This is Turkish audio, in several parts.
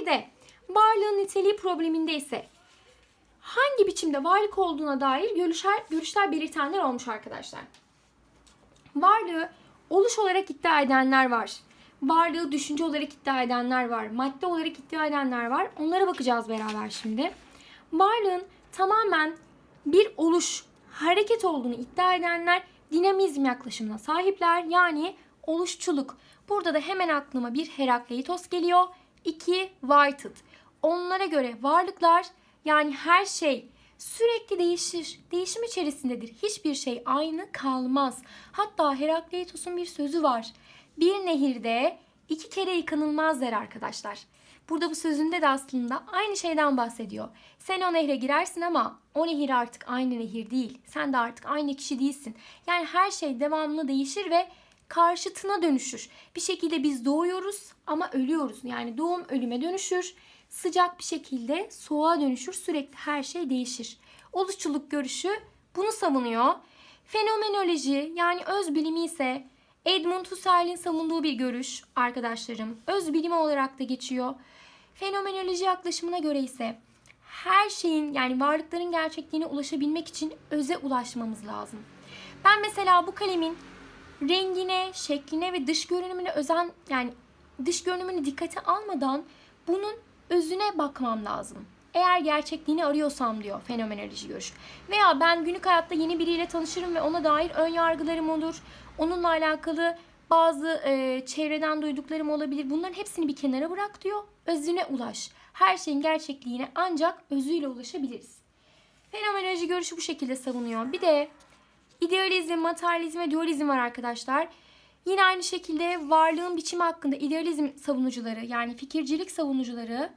Bir de varlığın niteliği probleminde ise hangi biçimde varlık olduğuna dair görüşler, görüşler belirtenler olmuş arkadaşlar. Varlığı oluş olarak iddia edenler var. Varlığı düşünce olarak iddia edenler var. Madde olarak iddia edenler var. Onlara bakacağız beraber şimdi. Varlığın tamamen bir oluş, hareket olduğunu iddia edenler dinamizm yaklaşımına sahipler. Yani oluşçuluk. Burada da hemen aklıma bir Herakleitos geliyor. İki Whitehead. Onlara göre varlıklar yani her şey sürekli değişir. Değişim içerisindedir. Hiçbir şey aynı kalmaz. Hatta Herakleitos'un bir sözü var. Bir nehirde iki kere yıkanılmaz der arkadaşlar. Burada bu sözünde de aslında aynı şeyden bahsediyor. Sen o nehre girersin ama o nehir artık aynı nehir değil. Sen de artık aynı kişi değilsin. Yani her şey devamlı değişir ve karşıtına dönüşür. Bir şekilde biz doğuyoruz ama ölüyoruz. Yani doğum ölüme dönüşür. Sıcak bir şekilde soğuğa dönüşür. Sürekli her şey değişir. Oluşçuluk görüşü bunu savunuyor. Fenomenoloji yani öz bilimi ise Edmund Husserl'in savunduğu bir görüş arkadaşlarım. Öz bilimi olarak da geçiyor. Fenomenoloji yaklaşımına göre ise her şeyin yani varlıkların gerçekliğine ulaşabilmek için öze ulaşmamız lazım. Ben mesela bu kalemin rengine, şekline ve dış görünümüne özen yani dış görünümünü dikkate almadan bunun özüne bakmam lazım. Eğer gerçekliğini arıyorsam diyor fenomenoloji görüş. Veya ben günlük hayatta yeni biriyle tanışırım ve ona dair ön yargılarım olur. Onunla alakalı bazı e, çevreden duyduklarım olabilir. Bunların hepsini bir kenara bırak diyor. Özüne ulaş. Her şeyin gerçekliğine ancak özüyle ulaşabiliriz. Fenomenoloji görüşü bu şekilde savunuyor. Bir de idealizm, materyalizm ve dualizm var arkadaşlar. Yine aynı şekilde varlığın biçimi hakkında idealizm savunucuları yani fikircilik savunucuları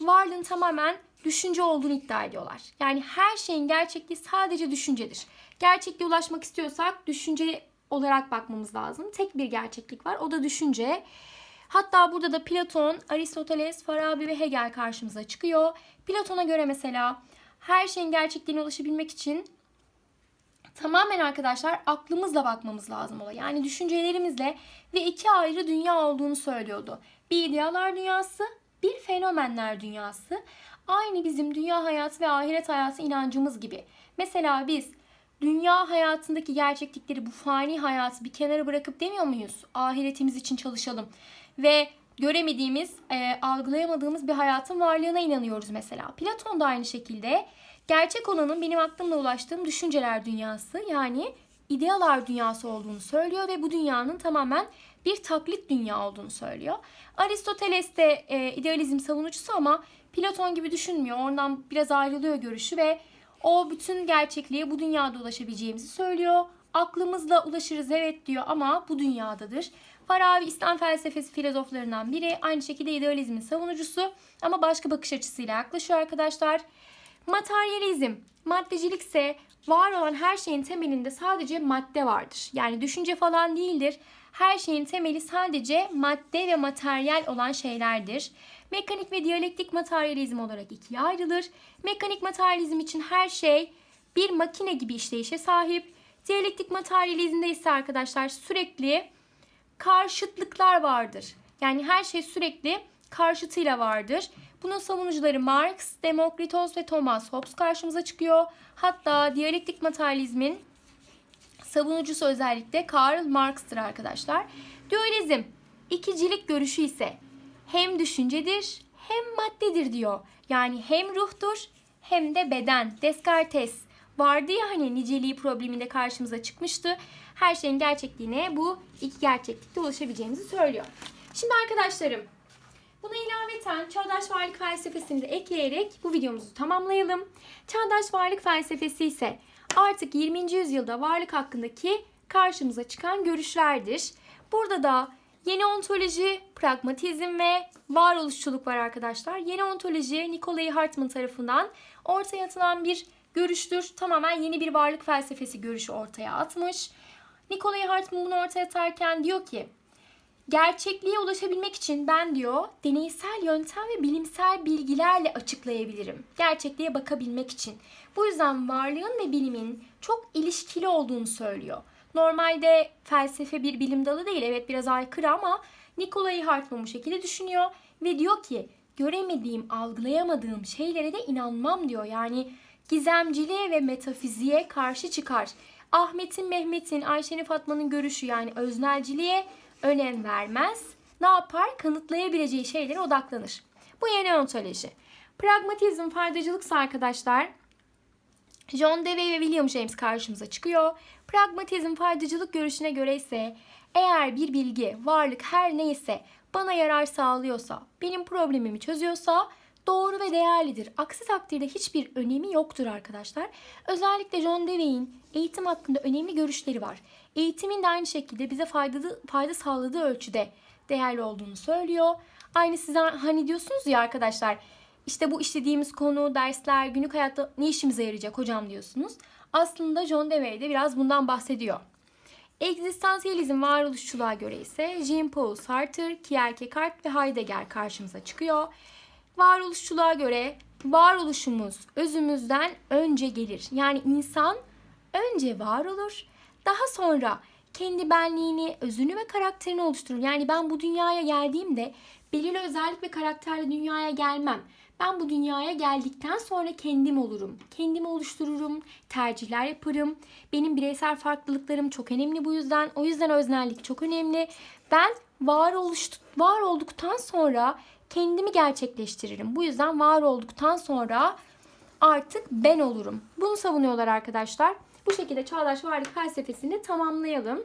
varlığın tamamen düşünce olduğunu iddia ediyorlar. Yani her şeyin gerçekliği sadece düşüncedir. Gerçekliğe ulaşmak istiyorsak düşünce olarak bakmamız lazım. Tek bir gerçeklik var o da düşünce. Hatta burada da Platon, Aristoteles, Farabi ve Hegel karşımıza çıkıyor. Platon'a göre mesela her şeyin gerçekliğine ulaşabilmek için tamamen arkadaşlar aklımızla bakmamız lazım olaya. Yani düşüncelerimizle ve iki ayrı dünya olduğunu söylüyordu. Bir idealar dünyası, bir fenomenler dünyası. Aynı bizim dünya hayatı ve ahiret hayatı inancımız gibi. Mesela biz dünya hayatındaki gerçeklikleri bu fani hayatı bir kenara bırakıp demiyor muyuz? Ahiretimiz için çalışalım. Ve göremediğimiz, e, algılayamadığımız bir hayatın varlığına inanıyoruz mesela. Platon da aynı şekilde gerçek olanın benim aklımla ulaştığım düşünceler dünyası yani idealar dünyası olduğunu söylüyor ve bu dünyanın tamamen bir taklit dünya olduğunu söylüyor. Aristoteles de e, idealizm savunucusu ama Platon gibi düşünmüyor. Ondan biraz ayrılıyor görüşü ve o bütün gerçekliğe bu dünyada ulaşabileceğimizi söylüyor. Aklımızla ulaşırız evet diyor ama bu dünyadadır. Farabi İslam felsefesi filozoflarından biri. Aynı şekilde idealizmin savunucusu ama başka bakış açısıyla yaklaşıyor arkadaşlar. Materyalizm, maddecilik ise var olan her şeyin temelinde sadece madde vardır. Yani düşünce falan değildir. Her şeyin temeli sadece madde ve materyal olan şeylerdir. Mekanik ve diyalektik materyalizm olarak ikiye ayrılır. Mekanik materyalizm için her şey bir makine gibi işleyişe sahip. Diyalektik materyalizmde ise arkadaşlar sürekli karşıtlıklar vardır. Yani her şey sürekli karşıtıyla vardır. Bunun savunucuları Marx, Demokritos ve Thomas Hobbes karşımıza çıkıyor. Hatta diyalektik materyalizmin savunucusu özellikle Karl Marx'tır arkadaşlar. Dualizm, ikicilik görüşü ise hem düşüncedir hem maddedir diyor. Yani hem ruhtur hem de beden. Descartes vardı ya hani niceliği probleminde karşımıza çıkmıştı. Her şeyin gerçekliğine bu iki gerçeklikte ulaşabileceğimizi söylüyor. Şimdi arkadaşlarım Buna ilaveten çağdaş varlık felsefesini de ekleyerek bu videomuzu tamamlayalım. Çağdaş varlık felsefesi ise artık 20. yüzyılda varlık hakkındaki karşımıza çıkan görüşlerdir. Burada da yeni ontoloji, pragmatizm ve varoluşçuluk var arkadaşlar. Yeni ontoloji Nikolai Hartmann tarafından ortaya atılan bir görüştür. Tamamen yeni bir varlık felsefesi görüşü ortaya atmış. Nikolai Hartmann bunu ortaya atarken diyor ki Gerçekliğe ulaşabilmek için ben diyor deneysel yöntem ve bilimsel bilgilerle açıklayabilirim. Gerçekliğe bakabilmek için. Bu yüzden varlığın ve bilimin çok ilişkili olduğunu söylüyor. Normalde felsefe bir bilim dalı değil. Evet biraz aykırı ama Nikolai Hartmann bu şekilde düşünüyor ve diyor ki göremediğim, algılayamadığım şeylere de inanmam diyor. Yani gizemciliğe ve metafiziğe karşı çıkar. Ahmet'in, Mehmet'in, Ayşe'nin, Fatma'nın görüşü yani öznelciliğe önem vermez. Ne yapar? Kanıtlayabileceği şeylere odaklanır. Bu yeni ontoloji. Pragmatizm, faydacılıksa arkadaşlar John Dewey ve William James karşımıza çıkıyor. Pragmatizm faydacılık görüşüne göre ise eğer bir bilgi, varlık her neyse bana yarar sağlıyorsa, benim problemimi çözüyorsa doğru ve değerlidir. Aksi takdirde hiçbir önemi yoktur arkadaşlar. Özellikle John Dewey'in eğitim hakkında önemli görüşleri var. Eğitimin de aynı şekilde bize faydalı, fayda sağladığı ölçüde değerli olduğunu söylüyor. Aynı size hani diyorsunuz ya arkadaşlar işte bu işlediğimiz konu, dersler, günlük hayatta ne işimize yarayacak hocam diyorsunuz. Aslında John Dewey de biraz bundan bahsediyor. Egzistansiyelizm varoluşçuluğa göre ise Jean-Paul Sartre, Kierkegaard ve Heidegger karşımıza çıkıyor. Varoluşçuluğa göre varoluşumuz özümüzden önce gelir. Yani insan önce var olur, daha sonra kendi benliğini, özünü ve karakterini oluşturur. Yani ben bu dünyaya geldiğimde belirli özellik ve karakterle dünyaya gelmem. Ben bu dünyaya geldikten sonra kendim olurum. Kendimi oluştururum, tercihler yaparım. Benim bireysel farklılıklarım çok önemli bu yüzden. O yüzden öznellik çok önemli. Ben var, oluş, var olduktan sonra kendimi gerçekleştiririm. Bu yüzden var olduktan sonra artık ben olurum. Bunu savunuyorlar arkadaşlar. Bu şekilde çağdaş varlık felsefesini tamamlayalım.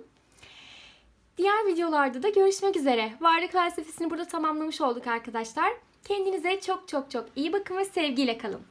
Diğer videolarda da görüşmek üzere. Varlık felsefesini burada tamamlamış olduk arkadaşlar. Kendinize çok çok çok iyi bakın ve sevgiyle kalın.